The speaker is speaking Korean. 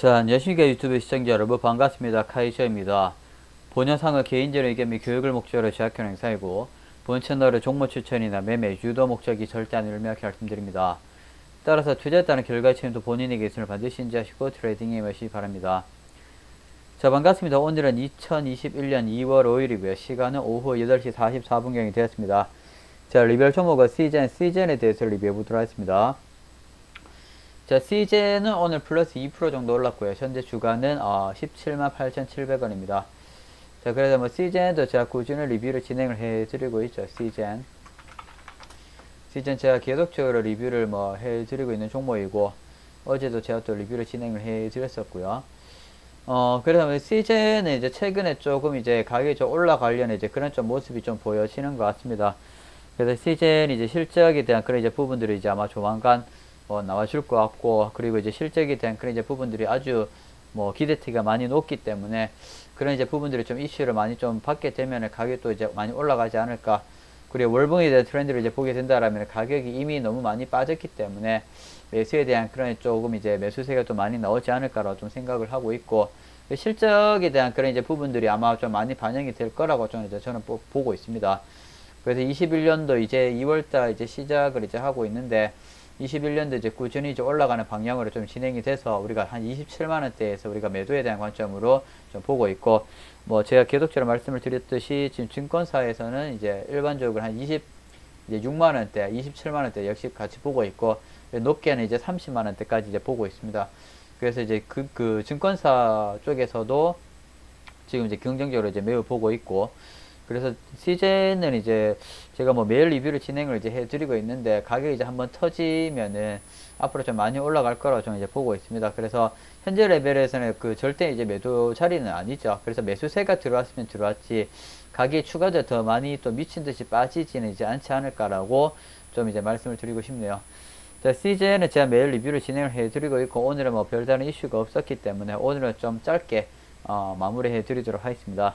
자, 안녕하십니까 유튜브 시청자 여러분 반갑습니다. 카이셔입니다. 본 영상은 개인적인 의견 및 교육을 목적으로 제작한 행사이고 본 채널의 종목 추천이나 매매, 유도 목적이 절대 명확히 말씀드립니다. 따라서 투자에 따른 결과 책임도 본인에게 있음을 반드시 인지하시고 트레이딩에 임하시기 바랍니다. 자 반갑습니다. 오늘은 2021년 2월 5일이고요. 시간은 오후 8시 44분경이 되었습니다. 자 리뷰할 종목은 시젠, 시젠에 대해서 리뷰해 보도록 하겠습니다. 자, CJ는 오늘 플러스 2% 정도 올랐고요. 현재 주가는 어, 17만 8,700원입니다. 자, 그래서 뭐 CJ도 제가 꾸준히 리뷰를 진행을 해드리고 있죠. CJ. CJ 제가 계속적으로 리뷰를 뭐 해드리고 있는 종목이고 어제도 제가 또 리뷰를 진행을 해드렸었고요. 어, 그래서 뭐 CJ는 이제 최근에 조금 이제 가격이 좀 올라가려는 이제 그런 좀 모습이 좀 보여지는 것 같습니다. 그래서 CJ는 이제 실적에 대한 그런 이제 부분들이 이제 아마 조만간 어, 나와줄 것 같고 그리고 이제 실적에 대한 그런 이제 부분들이 아주 뭐 기대치가 많이 높기 때문에 그런 이제 부분들이 좀 이슈를 많이 좀 받게 되면 가격이 또 이제 많이 올라가지 않을까 그리고 월봉에 대한 트렌드를 이제 보게 된다라면 가격이 이미 너무 많이 빠졌기 때문에 매수에 대한 그런 조금 이제 매수세가 좀 많이 나오지 않을까라고 좀 생각을 하고 있고 실적에 대한 그런 이제 부분들이 아마 좀 많이 반영이 될 거라고 저는 이제 저는 보, 보고 있습니다. 그래서 21년도 이제 2월달 이제 시작을 이제 하고 있는데 21년도 이제 꾸준히 이제 올라가는 방향으로 좀 진행이 돼서 우리가 한 27만 원대에서 우리가 매도에 대한 관점으로 좀 보고 있고 뭐 제가 계속적으로 말씀을 드렸듯이 지금 증권사에서는 이제 일반적으로 한 20, 이제 6만 원대, 27만 원대 역시 같이 보고 있고 높게는 이제 30만 원대까지 이제 보고 있습니다. 그래서 이제 그, 그 증권사 쪽에서도 지금 이제 긍정적으로 이제 매우 보고 있고 그래서 CJ는 이제 제가 뭐 매일 리뷰를 진행을 이제 해드리고 있는데 가격이 이제 한번 터지면은 앞으로 좀 많이 올라갈 거라고 저는 이제 보고 있습니다. 그래서 현재 레벨에서는 그 절대 이제 매도 자리는 아니죠. 그래서 매수세가 들어왔으면 들어왔지 가격이 추가적으로 더 많이 또 미친 듯이 빠지지는 이제 않지 않을까라고 좀 이제 말씀을 드리고 싶네요. 자, CJ는 제가 매일 리뷰를 진행을 해드리고 있고 오늘은 뭐 별다른 이슈가 없었기 때문에 오늘은 좀 짧게 어, 마무리해 드리도록 하겠습니다.